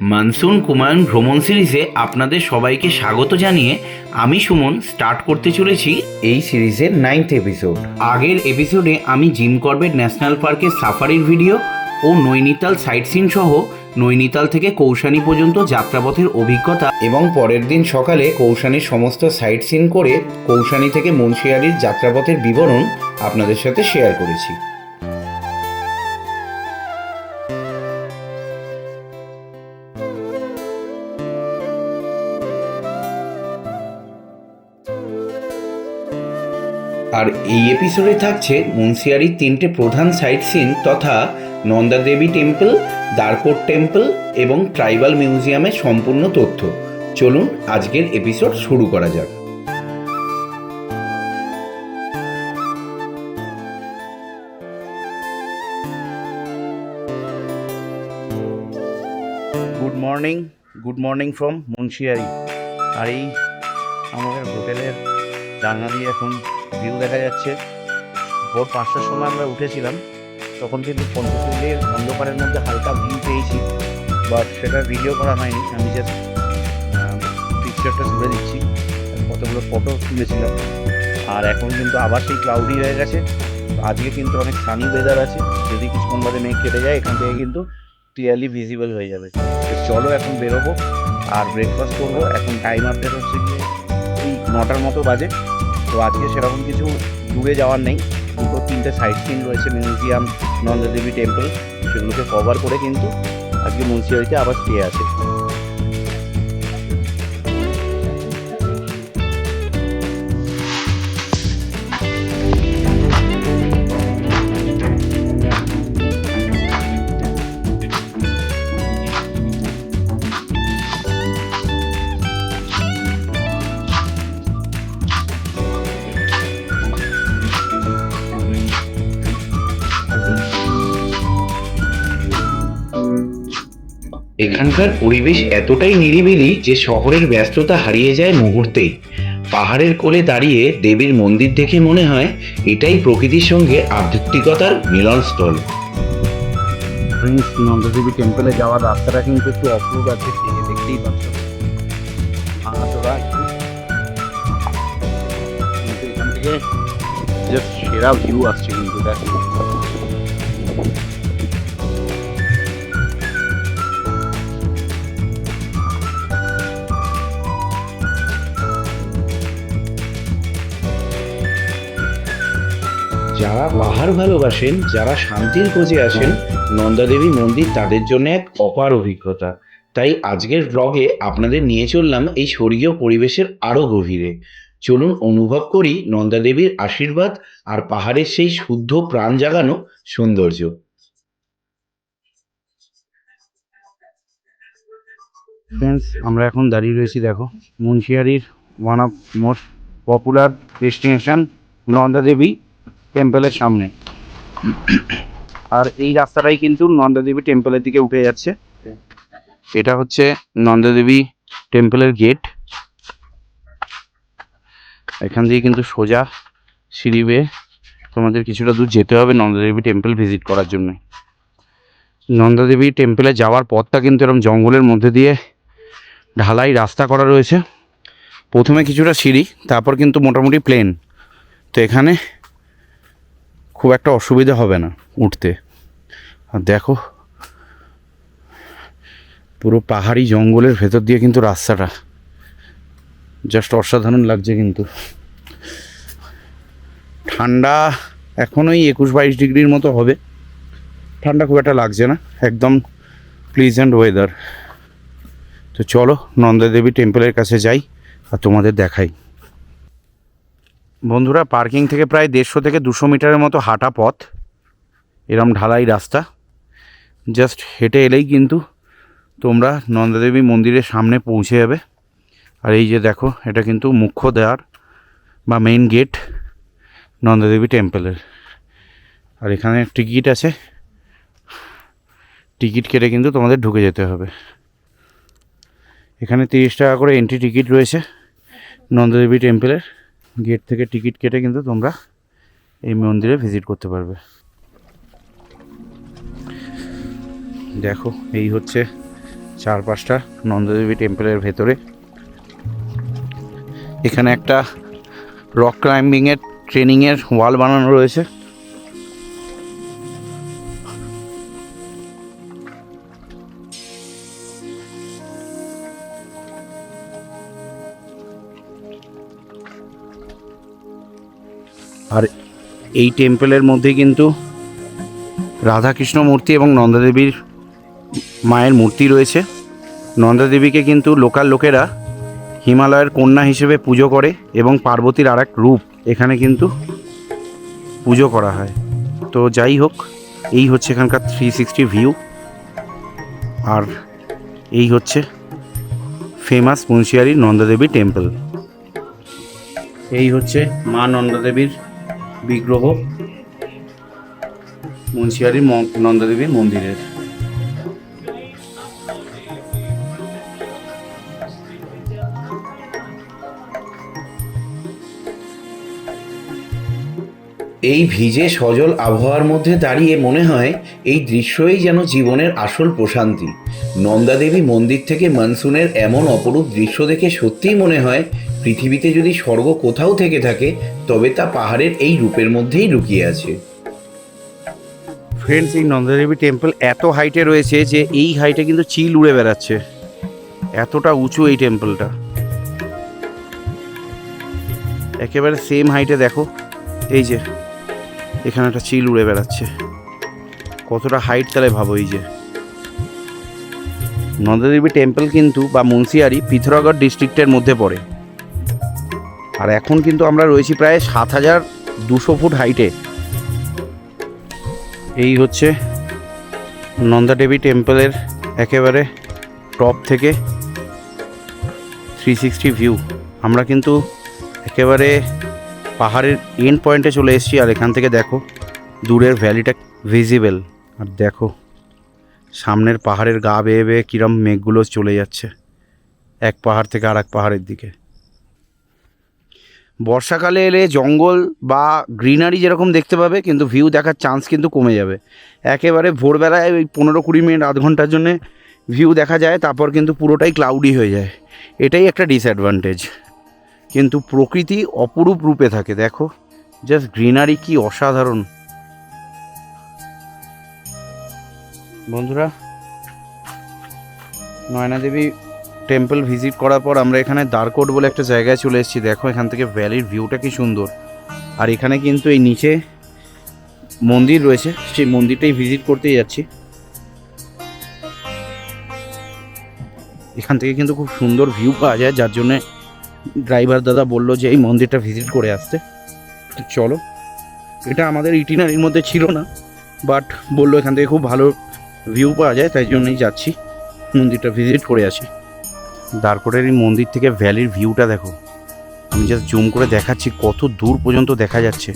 Monsoon Kumaon ভ্রমণ সিরিজে আপনাদের সবাইকে স্বাগত জানিয়ে আমি সুমন স্টার্ট করতে চলেছি এই সিরিজের নাইন্থ এপিসোড আগের এপিসোডে আমি জিম করবেট ন্যাশনাল পার্কের সাফারির ভিডিও ও নৈনিতাল সাইট সিন সহ নৈনিতাল থেকে কৌশানী পর্যন্ত যাত্রাপথের অভিজ্ঞতা এবং পরের দিন সকালে কৌশানীর সমস্ত সাইট সিন করে কৌশানী থেকে মুন্সিয়ারির যাত্রাপথের বিবরণ আপনাদের সাথে শেয়ার করেছি। আর এই এপিসোডে থাকছে মুন্সিয়ারির তিনটে প্রধান সাইট সিন তথা নন্দাদেবী টেম্পল দ্বারকোট টেম্পল এবং ট্রাইবাল মিউজিয়ামের সম্পূর্ণ তথ্য। চলুন আজকের এপিসোড শুরু করা যাক। Good morning good morning from Munsiyari আর এই আমাদের হোটেলের দিয়ে এখন ভিউ দেখা যাচ্ছে। ভোর পাঁচটার সময় আমরা উঠেছিলাম, তখন কিন্তু পঞ্চকুলের অন্ধকারের মধ্যে হালকা ভিউ পেয়েছি বাট সেটা ভিডিও করা হয়নি। আমি জাস্ট পিকচারটা তুলে দিচ্ছি কতগুলো ফটো তুলেছিলাম। আর এখন কিন্তু আবার সেই ক্লাউডি হয়ে গেছে। আজকে কিন্তু অনেক সানি ওয়েদার আছে। যদি কিছুক্ষণ বাদে মেঘ কেটে যায়, এখান থেকে কিন্তু ক্লিয়ারলি ভিজিবল হয়ে যাবে। তো চলো এখন বেরোবো, আর ব্রেকফাস্ট করব। এখন টাইম আপডেট হচ্ছে গিয়ে এই নটার মতো বাজে। তো আজকে সেরকম কিছু দূরে যাওয়ার নেই। দুটো, তিনটে সাইট সিন রয়েছে মিউজিয়াম নন্দাদেবী টেম্পল সেগুলোকে কভার করে কিন্তু আজকে মুন্সিয়ারিতে আবার ফিরে আছে এখানকার পরিবেশ এতটাই নিরিবিলি যে শহরের ব্যস্ততা হারিয়ে যায় মুহূর্তেই। পাহাড়ের কোলে দাঁড়িয়ে দেবীর মন্দির দেখে মনে হয় এটাই প্রকৃতির সঙ্গে আধ্যাত্মিকতার মিলনস্থল। নন্দদেবী টেম্পলে যাওয়ার রাস্তাটা কিন্তু একটু অপূর্ব আছে দেখতেই পাচ্ছ। সেরা ভিউ আসছে কিন্তু, দেখো। যারা পাহাড় ভালোবাসেন, যারা শান্তির খোঁজে আসেন, নন্দাদেবী মন্দির তাদের জন্য এক অপার অভিজ্ঞতা। তাই আজকের ব্লগে আপনাদের নিয়ে চললাম এই স্বর্গীয় পরিবেশের আরও গভীরে। চলুন অনুভব করি নন্দাদেবীর আশীর্বাদ আর পাহাড়ের সেই শুদ্ধ প্রাণ জাগানো সৌন্দর্য। ফ্রেন্ডস আমরা এখন দাঁড়িয়ে রয়েছি, দেখো, মুন্সিয়ারির one of most popular destination Nanda Devi. টেম্পলের সামনে। আর এই রাস্তাটাই কিন্তু নন্দাদেবী টেম্পলের দিকে উঠে যাচ্ছে। এটা হচ্ছে নন্দাদেবী টেম্পলের গেট। এখান দিয়ে কিন্তু সোজা সিঁড়ি বেয়ে তোমাদের কিছুটা দূর যেতে হবে নন্দাদেবী টেম্পল ভিজিট করার জন্য। নন্দাদেবী টেম্পলে যাওয়ার পথটা কিন্তু এরকম জঙ্গলের মধ্যে দিয়ে ঢালাই রাস্তা করা রয়েছে। প্রথমে কিছুটা সিঁড়ি, তারপর কিন্তু মোটামুটি প্লেন। তো এখানে খুব একটা অসুবিধা হবে না উঠতে। আর দেখো, পুরো পাহাড়ি জঙ্গলের ভেতর দিয়ে কিন্তু রাস্তাটা। জাস্ট অসাধারণ লাগছে কিন্তু। ঠান্ডা এখনোই একুশ বাইশ ডিগ্রির মতো হবে। ঠান্ডা খুব একটা লাগছে না, একদম প্লিজেন্ট ওয়েদার তো চলো নন্দাদেবী টেম্পলের কাছে যাই আর তোমাদের দেখাই। বন্ধুরা, পার্কিং থেকে প্রায় দেড়শো থেকে দুশো মিটারের মতো হাঁটা পথ। এরম ঢালাই রাস্তা। জাস্ট হেঁটে এলেই কিন্তু তোমরা নন্দাদেবী মন্দিরের সামনে পৌঁছে যাবে। আর এই যে দেখো, এটা কিন্তু মুখ্য দ্বার বা মেইন গেট নন্দাদেবী টেম্পলের আর এখানে টিকিট আছে। টিকিট কেটে কিন্তু তোমাদের ঢুকে যেতে হবে। এখানে তিরিশ টাকা করে এন্ট্রি টিকিট রয়েছে নন্দাদেবী টেম্পলের গেট থেকে টিকিট কেটে কিন্তু তোমরা এই মন্দিরে ভিজিট করতে পারবে। দেখো, এই হচ্ছে চার পাঁচটা নন্দদেবী টেম্পলের ভেতরে। এখানে একটা রক ক্লাইম্বিংয়ের ট্রেনিংয়ের ওয়াল বানানো রয়েছে। আর এই টেম্পলের মধ্যে কিন্তু রাধাকৃষ্ণ মূর্তি এবং নন্দাদেবীর মায়ের মূর্তি রয়েছে। নন্দাদেবীকে কিন্তু লোকাল লোকেরা হিমালয়ের কন্যা হিসেবে পুজো করে এবং পার্বতীর আর এক রূপ এখানে কিন্তু পুজো করা হয়। তো যাই হোক, এই হচ্ছে এখানকার থ্রি সিক্সটি ভিউ আর এই হচ্ছে ফেমাস মুন্সিয়ারি নন্দাদেবী টেম্পল এই হচ্ছে মা নন্দাদেবীর বিগ্রহ, মুন্সিয়ারি নন্দাদেবীর মন্দিরের। এই ভিজে সজল আবহাওয়ার মধ্যে দাঁড়িয়ে মনে হয় এই দৃশ্যই যেন জীবনের আসল প্রশান্তি। নন্দাদেবী মন্দির থেকে মনসুনের এমন অপরূপ দৃশ্য দেখে সত্যিই মনে হয় পৃথিবীতে যদি স্বর্গ কোথাও থেকে থাকে তবে তা পাহাড়ের এই রূপের মধ্যেই লুকিয়ে আছে। ফ্রেন্ডস এই নন্দাদেবী টেম্পল এত হাইটে রয়েছে যে এই হাইটে কিন্তু চিল উড়ে বেড়াচ্ছে। এতটা উঁচু এই টেম্পলটা একেবারে সেম হাইটে দেখো, এই যে, এখানে একটা চিল উড়ে বেড়াচ্ছে। কতটা হাইট তাহলে ভাবো এই যে। নন্দাদেবী টেম্পল কিন্তু বা মুন্সিয়ারি পিথোরাগড় ডিস্ট্রিক্টের মধ্যে পড়ে। আর এখন কিন্তু আমরা রয়েছি প্রায় সাত হাজার দুশো ফুট হাইটে এই হচ্ছে নন্দা দেবী টেম্পলের একেবারে টপ থেকে থ্রি সিক্সটি ভিউ আমরা কিন্তু একেবারে পাহাড়ের এন্ড পয়েন্টে চলে এসেছি, আর এখান থেকে দেখো দূরের ভ্যালিটা ভিজিবল আর দেখো সামনের পাহাড়ের গা বেয়ে বেয়ে কীরম মেঘগুলো চলে যাচ্ছে, এক পাহাড় থেকে আর এক পাহাড়ের দিকে। বর্ষাকালে এলে জঙ্গল বা গ্রিনারি যেরকম দেখতে পাবে, কিন্তু ভিউ দেখার চান্স কিন্তু কমে যাবে। একেবারে ভোরবেলায় ওই পনেরো কুড়ি মিনিট, আধ ঘণ্টার জন্যে ভিউ দেখা যায়, তারপর কিন্তু পুরোটাই ক্লাউডি হয়ে যায়। এটাই একটা ডিসঅ্যাডভান্টেজ কিন্তু প্রকৃতি অপরূপ রূপে থাকে, দেখো। জাস্ট গ্রিনারি কি অসাধারণ। বন্ধুরা, নয়নাদেবী টেম্পল ভিজিট করার পর আমরা এখানে দারকোট বলে একটা জায়গায় চলে এসেছি। দেখো, এখান থেকে ভ্যালির ভিউটা কি সুন্দর। আর এখানে কিন্তু এই নিচে মন্দির রয়েছে, সেই মন্দিরটাই ভিজিট করতেই যাচ্ছি। এখান থেকে কিন্তু খুব সুন্দর ভিউ পাওয়া যায়, যার জন্যে ড্রাইভার দাদা বলল যে এই মন্দিরটা ভিজিট করে আসতে। তো চলো, এটা আমাদের ইটিনারির মধ্যে ছিল না বাট বলল এখান থেকে খুব ভালো ভিউ পাওয়া যায়, তাই জন্যই যাচ্ছি। মন্দিরটা ভিজিট করে আসি। দারকোটের এই মন্দির থেকে ভ্যালির ভিউটা দেখো। আমি জাস্ট জুম করে দেখাচ্ছি কত দূর পর্যন্ত দেখা যাচ্ছে।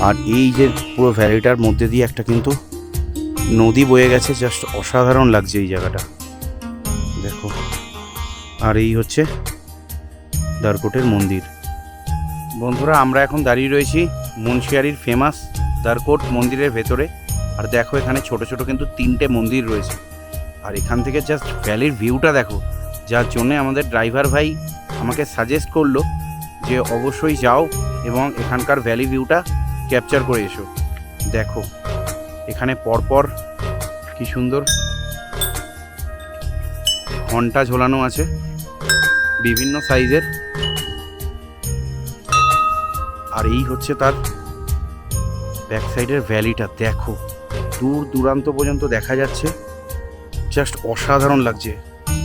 আর এই যে পুরো ভ্যালিটার মধ্যে দিয়ে একটা কিন্তু নদী বয়ে গেছে জাস্ট অসাধারণ লাগছে এই জায়গাটা। দেখো। আর এই হচ্ছে দারকোটের মন্দির। বন্ধুরা, আমরা এখন দাঁড়িয়ে রয়েছি মুন্সিয়ারির ফেমাস দারকোট মন্দিরের ভেতরে। আর দেখো, এখানে ছোট ছোট কিন্তু তিনটে মন্দির রয়েছে। আর এখান থেকে জাস্ট ভ্যালির ভিউটা দেখো। যার জন্যে আমাদের ড্রাইভার ভাই আমাকে সাজেস্ট করল যে অবশ্যই যাও এবং এখানকার ভ্যালি ভিউটা ক্যাপচার করে এসো। দেখো, এখানে পরপর কি সুন্দর ঘণ্টা ঝোলানো আছে, বিভিন্ন সাইজের আর এই হচ্ছে তার ব্যাক সাইডের ভ্যালিটা দেখো, দূর দূরান্ত পর্যন্ত দেখা যাচ্ছে। জাস্ট অসাধারণ লাগছে।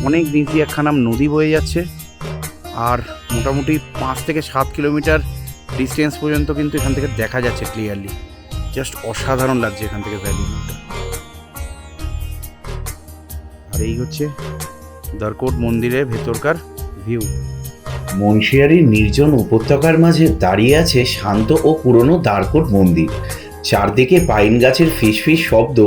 অনেক নিচে একখানা নদী বয়ে যাচ্ছে। আর মোটামুটি পাঁচ থেকে সাত কিলোমিটার ডিস্টেন্স পর্যন্ত কিন্তু এখান থেকে দেখা যাচ্ছে ক্লিয়ারলি জাস্ট অসাধারণ লাগছে এখান থেকে ভ্যালি আর এই হচ্ছে দরকোট মন্দিরের ভেতরকার ভিউ মুন্সিয়ারির নির্জন উপত্যকার মাঝে দাঁড়িয়ে আছে শান্ত ও পুরনো দ্বারকোট মন্দির। চারদিকে পাইন গাছের ফিসফিস শব্দ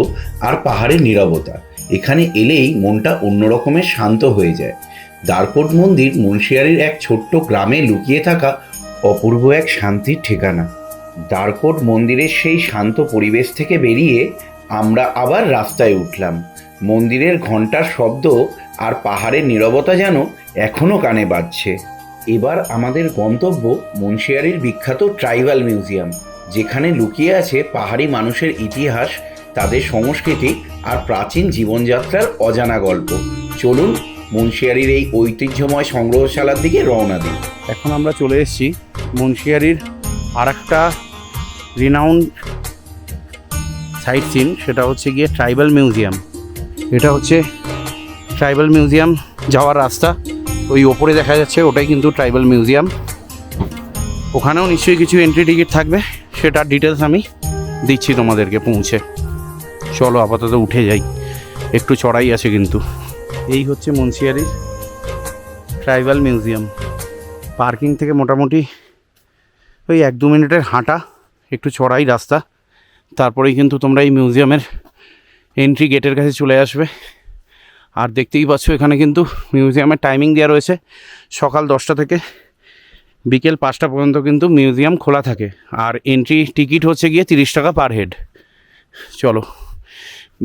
আর পাহাড়ের নীরবতা। এখানে এলেই মনটা অন্যরকমের শান্ত হয়ে যায়। দ্বারকোট মন্দির মুন্সিয়ারির এক ছোট্ট গ্রামে লুকিয়ে থাকা অপূর্ব এক শান্তির ঠিকানা। দ্বারকোট মন্দিরের সেই শান্ত পরিবেশ থেকে বেরিয়ে আমরা আবার রাস্তায় উঠলাম। মন্দিরের ঘণ্টার শব্দ আর পাহাড়ের নীরবতা যেন এখনও কানে বাজছে। এবার আমাদের গন্তব্য মুন্সিয়ারির বিখ্যাত ট্রাইবাল মিউজিয়াম, যেখানে লুকিয়ে আছে পাহাড়ি মানুষের ইতিহাস তাদের সংস্কৃতি আর প্রাচীন জীবনযাত্রার অজানা গল্প। চলুন মুন্সিয়ারির এই ঐতিহ্যময় সংগ্রহশালার দিকে রওনা দিই। এখন আমরা চলে এসেছি মুন্সিয়ারির আর একটা রিনাউন্ড সাইট সিন সেটা হচ্ছে গিয়ে ট্রাইবাল মিউজিয়াম এটা হচ্ছে ট্রাইবাল মিউজিয়াম যাওয়ার রাস্তা। ওই ওপরে দেখা যাচ্ছে, ওটাই কিন্তু ট্রাইবাল মিউজিয়াম ওখানেও নিশ্চয়ই কিছু এন্ট্রি টিকিট থাকবে, সেটার ডিটেলস আমি দিচ্ছি তোমাদেরকে পৌঁছে। চলো আপাতত উঠে যাই। একটু চড়াই আছে কিন্তু। এই হচ্ছে মুন্সিয়ারির ট্রাইবাল মিউজিয়াম। পার্কিং থেকে মোটামুটি ওই এক দু মিনিটের হাঁটা, একটু চড়াই রাস্তা। তারপরেই কিন্তু তোমরা এই মিউজিয়ামের এন্ট্রি গেটের কাছে চলে আসবে। আর দেখতেই পাচ্ছ এখানে কিন্তু মিউজিয়ামের টাইমিং দেওয়া রয়েছে। সকাল দশটা থেকে বিকেল পাঁচটা পর্যন্ত কিন্তু মিউজিয়াম খোলা থাকে। আর এন্ট্রি টিকিট হচ্ছে গিয়ে তিরিশ টাকা পার হেড চলো।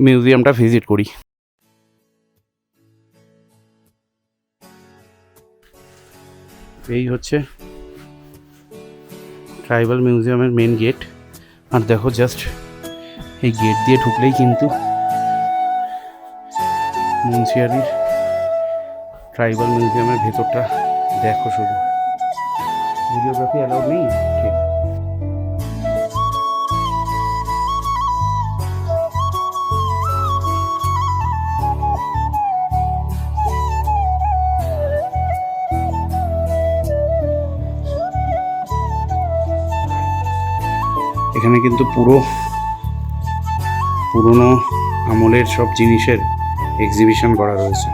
মিউজিয়ামটা ভিজিট করি। এই হচ্ছে ট্রাইবাল মিউজিয়ামের মেন গেট। আর দেখো জাস্ট এই গেট দিয়ে ঢুকলেই কিন্তু মুন্সিয়ারির ট্রাইবাল মিউজিয়ামের ভেতরটা দেখো শুধু। ভিডিওগ্রাফি অ্যালাউড নেই? ঠিক। এখানে কিন্তু পুরো পুরনো আমলের সব জিনিসের এক্সিবিশন করা রয়েছে।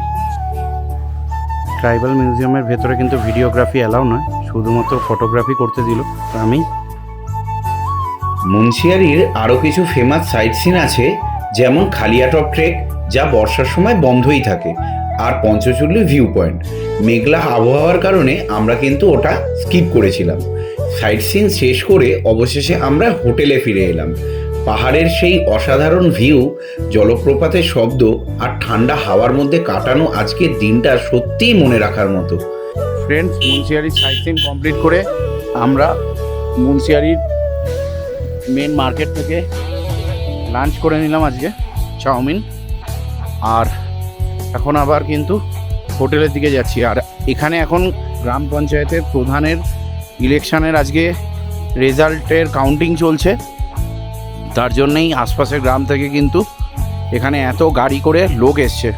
ট্রাইবাল মিউজিয়ামের ভেতরে কিন্তু ভিডিওগ্রাফি অ্যালাউ নয়, শুধুমাত্র ফটোগ্রাফি করতে দিল। তো আমি মুন্সিয়ারির আরও কিছু ফেমাস সাইট সিন আছে, যেমন খালিয়াটপ ট্রেক, যা বর্ষার সময় বন্ধই থাকে, আর পঞ্চচুল্লি ভিউ পয়েন্ট মেঘলা আবহাওয়ার কারণে আমরা কিন্তু ওটা স্কিপ করেছিলাম। সাইট সিন শেষ করে অবশেষে আমরা হোটেলে ফিরে এলাম। পাহাড়ের সেই অসাধারণ ভিউ, জলপ্রপাতের শব্দ আর ঠান্ডা হাওয়ার মধ্যে কাটানো আজকের দিনটা সত্যিই মনে রাখার মতো। Friends Munsiyari site scene complete করে আমরা মুন্সিয়ারির মেন মার্কেট থেকে লাঞ্চ করে নিলাম আজকে, চাউমিন। আর এখন আবার কিন্তু হোটেলের দিকে যাচ্ছি। আর এখানে এখন গ্রাম পঞ্চায়েতের প্রধানের ইলেকশনের আজকে রেজাল্টের কাউন্টিং চলছে। তার জন্যেই আশপাশের গ্রাম থেকে কিন্তু এখানে এত গাড়ি করে লোক এসছে।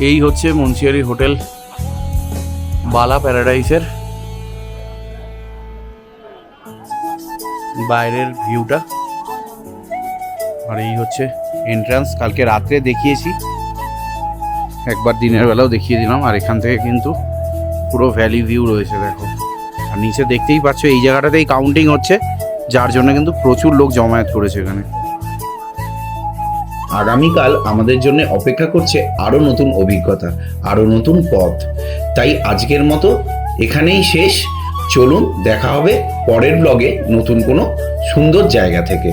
এই হচ্ছে মুন্সিয়ারি হোটেল বালা প্যারাডাইসের বাইরের ভিউটা। আর এই হচ্ছে এন্ট্রান্স কালকে রাত্রে দেখিয়েছি। একবার দিনের বেলাও দেখিয়ে দিলাম। আর এখান থেকে কিন্তু পুরো ভ্যালি ভিউ রয়েছে, দেখো। আর নিচে দেখতেই পাচ্ছ, এই জায়গাটাতেই কাউন্টিং হচ্ছে, যার জন্য কিন্তু প্রচুর লোক জমায়েত করেছে এখানে। আগামীকাল আমাদের জন্য অপেক্ষা করছে আরও নতুন অভিজ্ঞতা আরও নতুন পথ। তাই আজকের মতো এখানেই শেষ। চলুন, দেখা হবে পরের ব্লগে নতুন কোনো সুন্দর জায়গা থেকে।